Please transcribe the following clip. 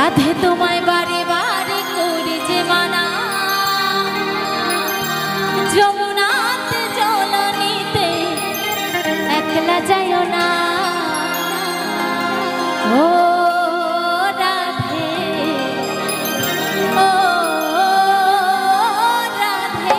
রাধে তোমায় বারে বারে করি যে মানা। যমুনাতে জলনিতে একলা যাইও না। ও রাধে ও রাধে।